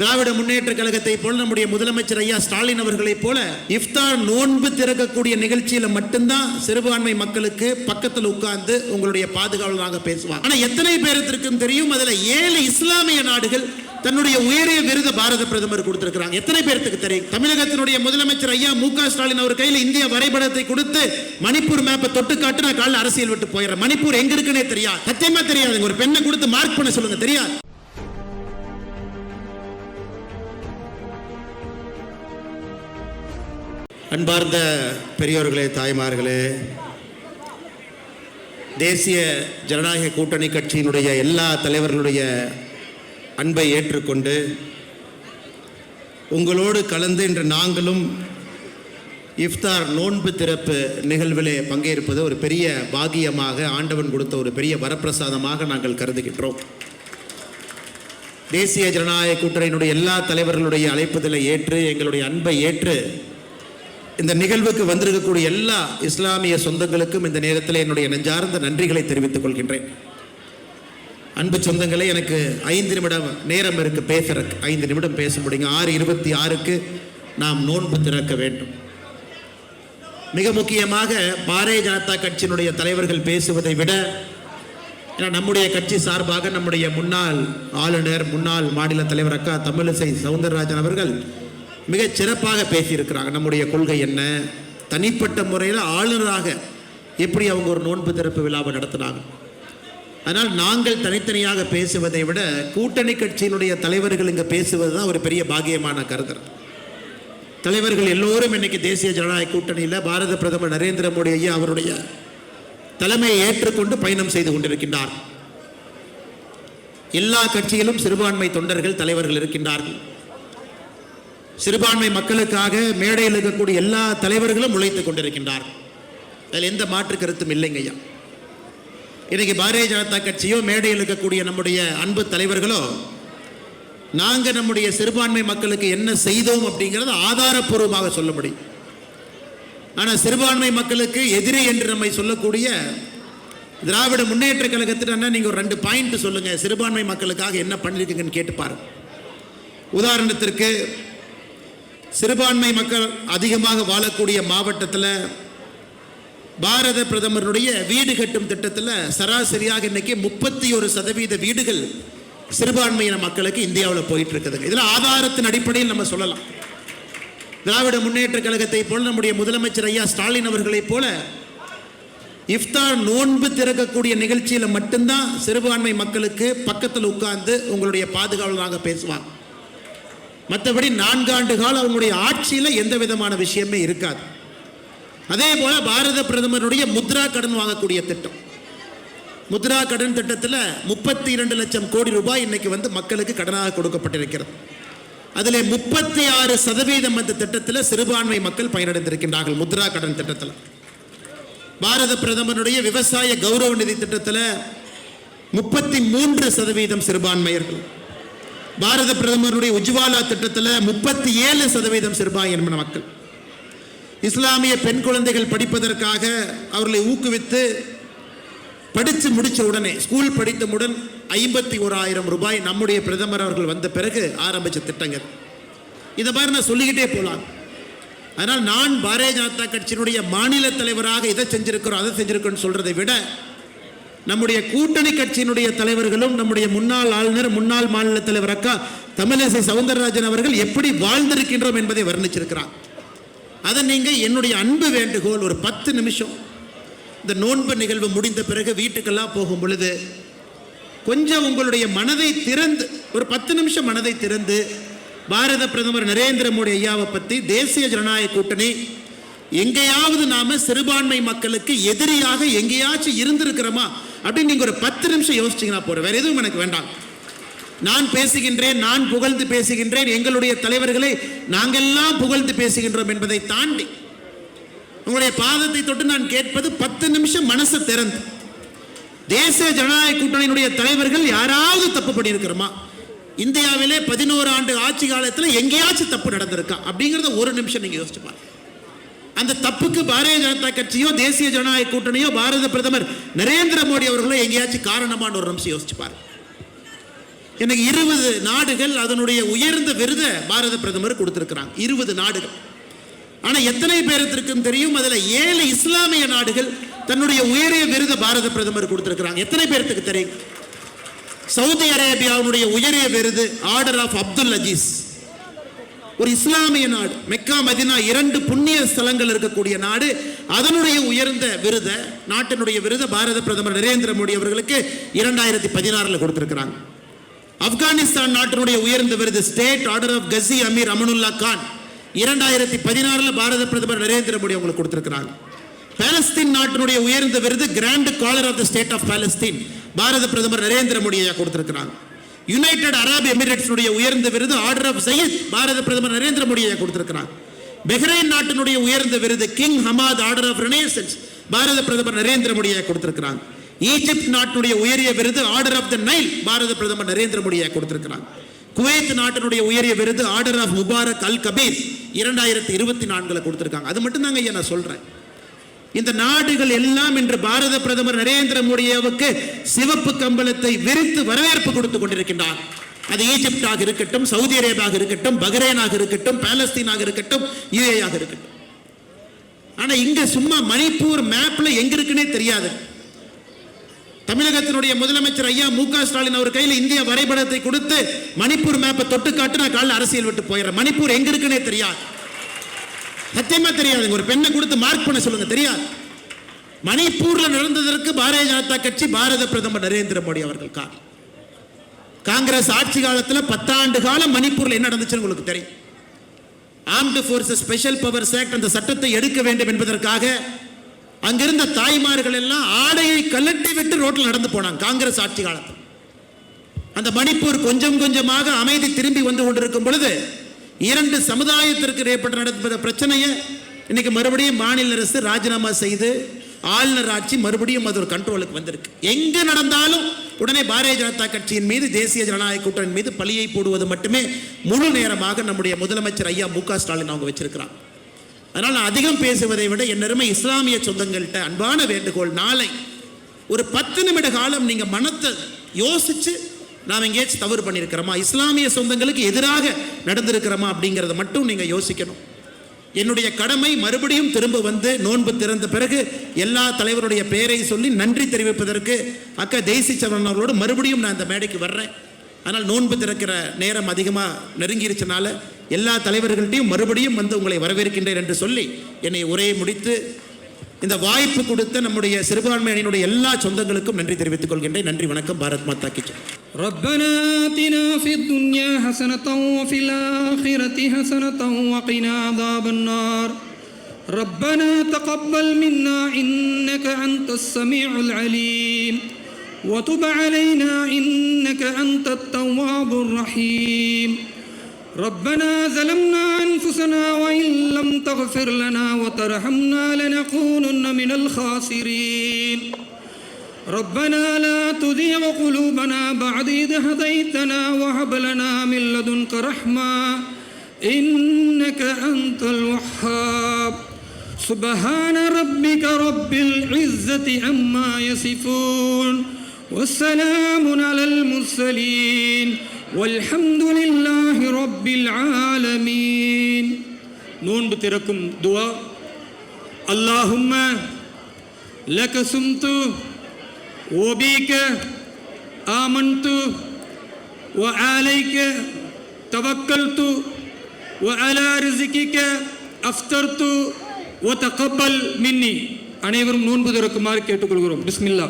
திராவிட முன்னேற்ற கழகத்தை போல நம்முடைய முதலமைச்சர் ஐயா ஸ்டாலின் அவர்களைப் போல இஃப்தார் நோன்பு திறக்கக்கூடிய நிகழ்ச்சியில மட்டும்தான் சிறுபான்மை மக்களுக்கு பக்கத்தில் உட்கார்ந்து உங்களுடைய பாதுகாவலராக பேசுவாங்க ஆனா எத்தனை பேரத்திற்கும் தெரியும் அதுல ஏழு இஸ்லாமிய நாடுகள் தன்னுடைய உயரிய விருது பாரத பிரதமர் கொடுத்திருக்கிறாங்க. எத்தனை பேருக்கு தெரியும்? தமிழகத்தினுடைய முதலமைச்சர் ஐயா மு ஸ்டாலின் அவர் கையில் இந்திய வரைபடத்தை கொடுத்து மணிப்பூர் மேப்பை தொட்டு காட்டு நான் காலையில் அரசியல் விட்டு போயிடுறேன் மணிப்பூர் எங்க இருக்குன்னே தெரியாது. சத்தியமா தெரியாதுங்க. ஒரு பெண்ணை கொடுத்து மார்க் பண்ண சொல்லுங்க. தெரியாது. அன்பார்ந்த பெரியோர்களே தாய்மார்களே தேசிய ஜனநாயக கூட்டணி கட்சியினுடைய எல்லா தலைவர்களுடைய அன்பை ஏற்றுக்கொண்டு உங்களோடு கலந்து இன்று நாங்களும் இஃப்தார் நோன்பு திறப்பு நிகழ்விலே பங்கேற்பது ஒரு பெரிய பாகியமாக ஆண்டவன் கொடுத்த ஒரு பெரிய வரப்பிரசாதமாக நாங்கள் கருதுகின்றோம். தேசிய ஜனநாயக கூட்டணியினுடைய எல்லா தலைவர்களுடைய அழைப்புதலை ஏற்று எங்களுடைய அன்பை ஏற்று இந்த நிகழ்வுக்கு வந்திருக்கக்கூடிய எல்லா இஸ்லாமிய சொந்தங்களுக்கும் இந்த நேரத்தில் என்னுடைய நெஞ்சார்ந்த நன்றிகளை தெரிவித்துக் கொள்கின்றேன். அன்பு சொந்தங்களே எனக்கு ஐந்து நிமிடம் நேரம் இருக்கு பேசுறக்கு ஐந்து நிமிடம் பேச முடியுங்க. ஆறு இருபத்தி ஆறுக்கு நாம் நோன்பு திறக்க வேண்டும். மிக முக்கியமாக பாரதிய ஜனதா கட்சியினுடைய தலைவர்கள் பேசுவதை விட ஏன்னா நம்முடைய கட்சி சார்பாக நம்முடைய முன்னாள் ஆளுநர் முன்னாள் மாநில தலைவர் அக்கா தமிழிசை சவுந்தரராஜன் அவர்கள் மிகச் சிறப்பாக பேசியிருக்கிறாங்க. நம்முடைய கொள்கை என்ன? தனிப்பட்ட முறையில் ஆளுநராக எப்படி அவங்க ஒரு நோன்பு திறப்பு விழாவை நடத்தினாங்க. அதனால் நாங்கள் தனித்தனியாக பேசுவதை விட கூட்டணி கட்சியினுடைய தலைவர்கள் இங்கே பேசுவது தான் ஒரு பெரிய பாக்கியமான கருதுறேன் தலைவர்கள் எல்லோரும் இன்னைக்கு தேசிய ஜனநாயக கூட்டணியில் பாரத பிரதமர் நரேந்திர மோடி ஐயா அவருடைய தலைமையை ஏற்றுக்கொண்டு பயணம் செய்து கொண்டிருக்கின்றார் எல்லா கட்சியிலும் சிறுபான்மை தொண்டர்கள் தலைவர்கள் இருக்கின்றார்கள். சிறுபான்மை மக்களுக்காக மேடையில் இருக்கக்கூடிய எல்லா தலைவர்களும் உழைத்து கொண்டிருக்கின்றார். அதில் எந்த மாற்று கருத்தும் இல்லைங்க ஐயா. இன்னைக்கு பாரதிய ஜனதா கட்சியோ மேடையில் இருக்கக்கூடிய நம்முடைய அன்பு தலைவர்களோ நாங்கள் நம்முடைய சிறுபான்மை மக்களுக்கு என்ன செய்தோம் அப்படிங்கிறத ஆதாரப்பூர்வமாக சொல்ல முடியும். ஆனால் சிறுபான்மை மக்களுக்கு எதிரி என்று நம்மை சொல்லக்கூடிய திராவிட முன்னேற்ற கழகத்திட்டா நீங்கள் ஒரு ரெண்டு பாயிண்ட் சொல்லுங்கள் சிறுபான்மை மக்களுக்காக என்ன பண்ணியிருக்கீங்கன்னு கேட்டு பாருங்க. உதாரணத்திற்கு சிறுபான்மை மக்கள் அதிகமாக வாழக்கூடிய மாவட்டத்தில் பாரத பிரதமருடைய வீடு கட்டும் திட்டத்தில் சராசரியாக இன்னைக்கு முப்பத்தி ஒரு சதவீத வீடுகள் சிறுபான்மையின மக்களுக்கு இந்தியாவில் போயிட்டு இருக்குதுங்க இதில் ஆதாரத்தின் அடிப்படையில் நம்ம சொல்லலாம். திராவிட முன்னேற்ற கழகத்தை போல நம்முடைய முதலமைச்சர் ஐயா ஸ்டாலின் அவர்களைப் போல இஃப்தார் நோன்பு திறக்கக்கூடிய நிகழ்ச்சியில் மட்டும்தான் சிறுபான்மை மக்களுக்கு பக்கத்தில் உட்கார்ந்து உங்களுடைய பாதுகாவலராக பேசுவாங்க. மற்றபடி நான்காண்டு காலம் அவங்களுடைய ஆட்சியில் எந்த விதமான விஷயமே இருக்காது. அதே போல் பாரத பிரதமருடைய முத்ரா கடன் வாங்கக்கூடிய திட்டம். முத்ரா கடன் திட்டத்தில் முப்பத்தி இரண்டு லட்சம் கோடி ரூபாய் இன்னைக்கு வந்து மக்களுக்கு கடனாக கொடுக்கப்பட்டிருக்கிறது. அதில் முப்பத்தி ஆறு சதவீதம் அந்த திட்டத்தில் சிறுபான்மை மக்கள் பயனடைந்திருக்கின்றார்கள் முத்ரா கடன் திட்டத்தில். பாரத பிரதமருடைய விவசாய கௌரவ நிதி திட்டத்தில் முப்பத்தி மூன்று சதவீதம் சிறுபான்மையர்கள். பாரத பிரதமருடைய உஜ்வாலா திட்டத்தில் முப்பத்தி ஏழு சதவீதம் சிறுபான்மை மக்கள். இஸ்லாமிய பெண் குழந்தைகள் படிப்பதற்காக அவர்களை ஊக்குவித்து படித்து முடித்த உடனே ஸ்கூல் படித்தவுடன் ஐம்பத்தி ஓராயிரம் ரூபாய் நம்முடைய பிரதமர் அவர்கள் வந்த பிறகு ஆரம்பித்த திட்டங்கள். இதை மாதிரி நான் சொல்லிக்கிட்டே போகலாம் அதனால் நான் பாரதிய ஜனதா கட்சியினுடைய மாநில தலைவராக இதை செஞ்சுருக்கிறோம் அதை செஞ்சுருக்கோன்னு சொல்கிறதை விட நம்முடைய கூட்டணி கட்சியினுடைய தலைவர்களும் நம்முடைய முன்னாள் ஆளுநர் முன்னாள் மாநில தலைவர் அக்கா தமிழிசை சவுந்தரராஜன் அவர்கள் எப்படி வாழ்ந்திருக்கின்றோம் என்பதை வர்ணிச்சிருக்கிறார். அதை நீங்கள் என்னுடைய அன்பு வேண்டுகோள் ஒரு பத்து நிமிஷம். இந்த நோன்பு நிகழ்வு முடிந்த பிறகு வீட்டுக்கெல்லாம் போகும் பொழுது கொஞ்சம் உங்களுடைய மனதை திறந்து ஒரு பத்து நிமிஷம் மனதை திறந்து பாரத பிரதமர் நரேந்திர மோடி ஐயாவை பற்றி தேசிய ஜனநாயக கூட்டணி எங்கேயாவது நாம சிறுபான்மை மக்களுக்கு எதிரியாக எங்கேயாச்சும் இருந்திருக்கிறோமா? அப்படின்னு நீங்கள் ஒரு பத்து நிமிஷம் யோசிச்சீங்கன்னா போகிறோம் வேறு எதுவும் எனக்கு வேண்டாம். நான் பேசுகின்றேன் நான் புகழ்ந்து பேசுகின்றேன். எங்களுடைய தலைவர்களை நாங்கெல்லாம் புகழ்ந்து பேசுகின்றோம் என்பதை தாண்டி உங்களுடைய பாதத்தை தொட்டு நான் கேட்பது பத்து நிமிஷம் மனசு திறந்து. தேசிய ஜனநாயக கூட்டணியினுடைய தலைவர்கள் யாராவது தப்பு பண்ணியிருக்கிறோமா? இந்தியாவிலே பதினோரு ஆண்டு ஆட்சி காலத்தில் எங்கேயாச்சும் தப்பு நடந்திருக்கா? அப்படிங்கிறத ஒரு நிமிஷம் நீங்கள் யோசிச்சு பாருங்க. அந்த தப்புக்கு பாரதிய ஜனதா கட்சியோ தேசிய ஜனநாயக கூட்டணியோ பாரத பிரதமர் நரேந்திர மோடி அவர்களோ எங்கேயாச்சும் காரணமான ஒரு நிமிஷம் யோசிச்சு பாருங்க. எனக்கு இருபது நாடுகள் அதனுடைய உயர்ந்த விருதை பாரத பிரதமர் கொடுத்திருக்கிறாங்க. இருபது நாடுகள். ஆனா எத்தனை பேரத்திற்கும் தெரியும்? அதுல ஏழு இஸ்லாமிய நாடுகள் தன்னுடைய உயரிய விருதை பாரத பிரதமர் கொடுத்திருக்கிறாங்க. எத்தனை பேர்த்துக்கு தெரியும்? சவுதி அரேபியாவுடைய உயரிய விருது ஆர்டர் ஆஃப் அப்துல் அஜீஸ். ஒரு இஸ்லாமிய நாடு. மெக்கா மதினா இரண்டு புண்ணிய ஸ்தலங்கள் இருக்கக்கூடிய நாடு. அதனுடைய உயர்ந்த விருதை நாட்டினுடைய விருத பாரத பிரதமர் நரேந்திர மோடி அவர்களுக்கு இரண்டாயிரத்தி பதினாறில் கொடுத்திருக்கிறாங்க. ஆப்கானிஸ்தான் நாட்டினுடைய உயர்ந்த விருது state order of Ghazi Amir Amanullah Khan இரண்டாயிரத்தி பதினாறில் பாரத பிரதமர் நரேந்திர மோடி அவங்களுக்கு கொடுத்திருக்கிறாங்க. பாலஸ்தீன் நாட்டினுடைய உயர்ந்த விருது grand collar of the state of Palestine Bharat பிரதமர் நரேந்திர மோடி ஐயா கொடுத்திருக்கிறாங்க. யுனைடெட் அரபு எமிரேட்ஸுடைய உயர்ந்த விருது ஆர்டர் ஆஃப் சையத் பாரத பிரதமர் நரேந்திர மோடியை கொடுத்திருக்கிறார். பெஹ்ரைன் நாட்டினுடைய உயர்ந்த விருது King Hamad order of renaissance Bharat பிரதமர் நரேந்திர மோடியை ஐயா கொடுத்திருக்கிறாங்க ஈஜிப்ட் நாட்டினுடைய உயரிய விருது order of the Nile Bharat பிரதமர் நரேந்திர மோடியை ஐயா கொடுத்திருக்கிறாங்க குவைத் நாட்டினுடைய உயரிய விருது order of Mubarak al Kabeer இரண்டாயிரத்தி இருபத்தி நான்கில் கொடுத்துருக்காங்க. அது மட்டும் தாங்க ஐயா நான் சொல்கிறேன் இந்த நாடுகள் எல்லாம் இன்று பாரத பிரதமர் நரேந்திர மோடியாவுக்கு சிவப்பு கம்பளத்தை விரித்து வரவேற்பு கொடுத்து கொண்டிருக்கின்றார். அது ஈஜிப்டாக இருக்கட்டும் சவுதி அரேபியாக இருக்கட்டும் பஹ்ரைனாக இருக்கட்டும் பாலஸ்தீனாக இருக்கட்டும் யுஏயாக இருக்கட்டும். ஆனா இங்க சும்மா மணிப்பூர் மேப்ல எங்க இருக்குன்னே தெரியாது. தமிழகத்தினுடைய முதலமைச்சர் ஐயா மு க ஸ்டாலின் அவர் கையில் இந்திய வரைபடத்தை கொடுத்து மணிப்பூர் மேப்பை தொட்டு காட்டு நான் காலையில் அரசியல் விட்டு போயிடுறேன். மணிப்பூர் எங்க இருக்குன்னே தெரியாது. சத்தியமா தெரியாது. ஒரு பெண்ணை கொடுத்து மார்க் பண்ண சொல்லுங்க தெரியாது. மணிப்பூர்ல நடந்ததற்கு பாரதிய ஜனதா கட்சி பாரத பிரதமர் நரேந்திர மோடி அவர்கள் காரணம் காங்கிரஸ் ஆட்சி காலத்துல பத்தாண்டு காலம் மணிப்பூர்ல என்ன நடந்துச்சுன்னு உங்களுக்கு தெரியும். Armed forces special power act அந்த சட்டத்தை எடுக்க வேண்டும் என்பதற்காக அங்கிருந்த தாய்மார்கள் எல்லாம் ஆடையை கலட்டி விட்டு ரோட்டில் நடந்து போனாங்க காங்கிரஸ் ஆட்சி காலத்தில். அந்த மணிப்பூர் கொஞ்சம் கொஞ்சமாக அமைதி திரும்பி வந்து கொண்டிருக்கும் பொழுது இரண்டு சமுதாயத்திற்கு ஏற்பட்டு நடந்த பிரச்சனையை இன்னைக்கு மறுபடியும் மாநில அரசு ராஜினாமா செய்து ஆளுநர் ஆட்சி மறுபடியும் அது ஒரு கண்ட்ரோலுக்கு வந்திருக்கு. எங்கு நடந்தாலும் உடனே பாரதிய ஜனதா கட்சியின் மீது தேசிய ஜனநாயக கூட்டணி மீது பழியை போடுவது மட்டுமே முழு நேரமாக நம்முடைய முதலமைச்சர் ஐயா மு க ஸ்டாலின் அவங்க வச்சிருக்கிறாங்க அதனால் நான் அதிகம் பேசுவதை விட என்னருமை இஸ்லாமிய சொந்தங்கள்கிட்ட அன்பான வேண்டுகோள் நாளை ஒரு பத்து நிமிட காலம் நீங்கள் மனத்தை யோசிச்சு நாம் எங்கேயாச்சும் தவறு பண்ணியிருக்கிறோமா? இஸ்லாமிய சொந்தங்களுக்கு எதிராக நடந்திருக்கிறோமா அப்படிங்கிறத மட்டும் நீங்கள் யோசிக்கணும். என்னுடைய கடமை மறுபடியும் திரும்ப வந்து நோன்பு திறந்த பிறகு எல்லா தலைவருடைய பெயரை சொல்லி நன்றி தெரிவிப்பதற்கு அக்கா தேசி சவரன் அவர்களோடு மறுபடியும் நான் இந்த மேடைக்கு வர்றேன். ஆனால் நோன்பு திறக்கிற நேரம் அதிகமாக நெருங்கிருச்சனால எல்லா தலைவர்கள்ட்டையும் மறுபடியும் வந்து உங்களை வரவேற்கின்றேன் என்று சொல்லி என்னை உரையை முடித்து இந்த வாய்ப்பு கொடுத்த நம்முடைய சிறுபான்மை அணியினுடைய எல்லா சொந்தங்களுக்கும் நன்றி தெரிவித்துக் கொள்கின்றேன் நன்றி வணக்கம் பாரத் மாதா கி ஜெய். ربنا آتنا في الدنيا حسنة وفي الآخرة حسنة وقنا عذاب النار ربنا تقبل منا إنك أنت السميع العليم وتب علينا إنك أنت التواب الرحيم ربنا ظلمنا أنفسنا وإن لم تغفر لنا وترحمنا لنكونن من الخاسرين. ربنا لا تذيغ قلوبنا بعد إذ هديتنا وهب لنا من لدنك رحمة إنك أنت الوهاب. سبحان ربك رب العزة عما يصفون والسلام على المرسلين. والحمد لله رب العالمين نون بتركم دعاء اللهم لك سمت وبك آمنت وعليك توكلت وعلى رزقك أفطرت وتقبل مني அனைவரும் நோன்பு திறக்குமாறு கேட்டுக்கொள்கிறோம் பிஸ்மில்லா